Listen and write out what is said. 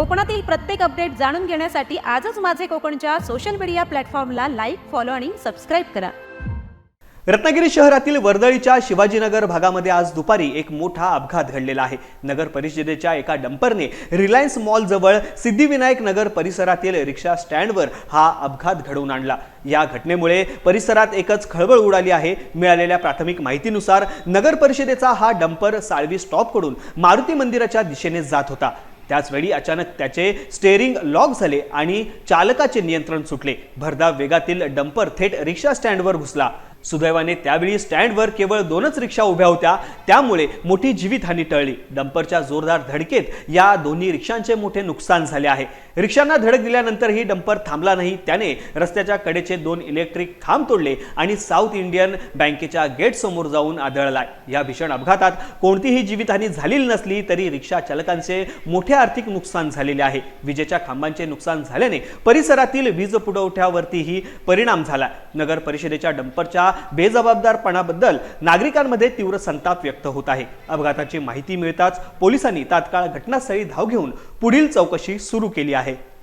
कोकणातील प्रत्येक अपडेट जाणून घेण्यासाठी आजच माझे कोकणच्या सोशल मीडिया प्लॅटफॉर्मला लाईक फॉलो आणि सबस्क्राईब करा. रत्नागिरी शहरातील वर्दळीच्या शिवाजीनगर भागामध्ये आज दुपारी एक मोठा अपघात घडलेला आहे. नगर परिषदेच्या एका डंपरने रिलायन्स मॉल जवळ सिद्धिविनायक नगर परिसरातील रिक्षा स्टँडवर हा अपघात घडवून आणला. या घटनेमुळे परिसरात एकच खळबळ उडाली आहे. मिळालेल्या प्राथमिक माहितीनुसार नगर परिषदेचा हा डंपर साळवी स्टॉपकडून मारुती मंदिराच्या दिशेने जात होता. त्याचवेळी अचानक त्याचे स्टेअरिंग लॉक झाले आणि चालकाचे नियंत्रण सुटले. भरधाव वेगातील डंपर थेट रिक्षा स्टँडवर घुसला. सुदैवाने त्यावेळी स्टँडवर केवळ दोनच रिक्षा उभ्या होत्या. त्यामुळे मोठी जीवितहानी टळली. डंपरच्या जोरदार धडकेत या दोन्ही रिक्षांचे मोठे नुकसान झाले आहे. रिक्षांना धडक दिल्यानंतरही डंपर थांबला नाही. त्याने रस्त्याच्या कडेचे दोन इलेक्ट्रिक खांब तोडले आणि साऊथ इंडियन बँकेच्या गेट समोर जाऊन आदळलाय. या भीषण अपघातात कोणतीही जीवितहानी झालेली नसली तरी रिक्षा चालकांचे मोठे आर्थिक नुकसान झालेले आहे. विजेच्या खांबांचे नुकसान झाल्याने परिसरातील वीज पुरवठ्यावरतीही परिणाम झाला. नगर परिषदेच्या डंपरच्या बेजबाबदारपणाबद्दल नागरिकांमध्ये तीव्र संताप व्यक्त होत आहे. अपघाताची माहिती मिळताच पोलिसांनी तात्काळ घटनास्थळी धाव घेऊन पुढील चौकशी सुरू केली आहे.